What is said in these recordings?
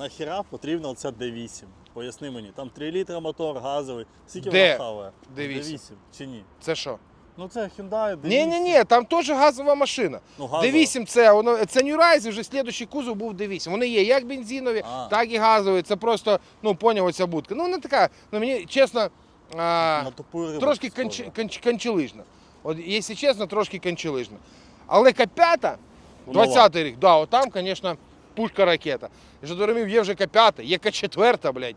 нахіра потрібно оця D8? Поясни мені, там 3 літра мотор, газовий. Скільки Де вона хаває? D8? чи ні? Це що? Ну це Hyundai D8. Ні, ні, ні, там теж газова машина. Ну, газова. D8 це воно це New Rise, вже слідуючий кузов був D8. Вони є як бензинові, А. так і газові. Це просто, ну, поняв, оця будка. Ну, вона така, ну мені чесно, а, На тупу рибу трошки схожа. конч, конч, кончелижна. От, якщо чесно, трошки кончелижна. Але К5, Ну, 20-й рік, да, от там, звісно, пушка ракета. Я ж дорогів, є вже К5, є К4, блядь.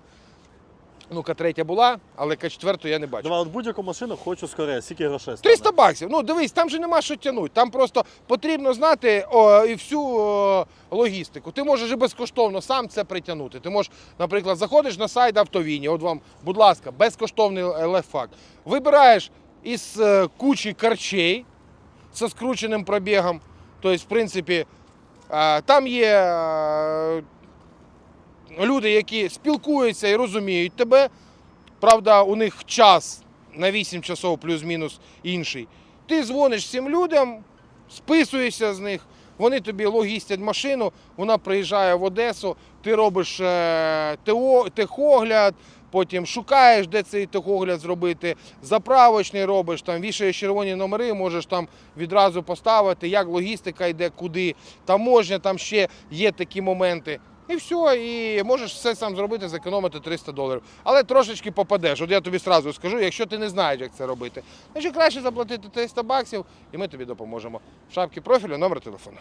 Ну, К3 була, але К4 я не бачу. Давай, от будь-яку машину хочу скорее. Скільки грошей? стане? 300 баксів. Ну дивись, там же нема що тягнути. Там просто потрібно знати о, і всю о, логістику. Ти можеш і безкоштовно сам це притягнути. Ти можеш, наприклад, заходиш на сайт Автовіні, от вам, будь ласка, безкоштовний лайфхак. Вибираєш із е, кучі карчей зі скрученим пробігом. Тобто, в принципі, там є люди, які спілкуються і розуміють тебе. Правда, у них час на 8 часов плюс-мінус інший. Ти дзвониш цим людям, списуєшся з них, вони тобі логістять машину, вона приїжджає в Одесу, ти робиш е, техогляд, потім шукаєш, де цей техогляд зробити, заправочний робиш, там вішаєш червоні номери, можеш там відразу поставити, як логістика йде, куди, таможня, там ще є такі моменти. І все, і можеш все сам зробити, зекономити 300 доларів. Але трошечки попадеш. От я тобі одразу скажу, якщо ти не знаєш, як це робити, значить краще заплатити 300 баксів, і ми тобі допоможемо. В шапці профілю номер телефону.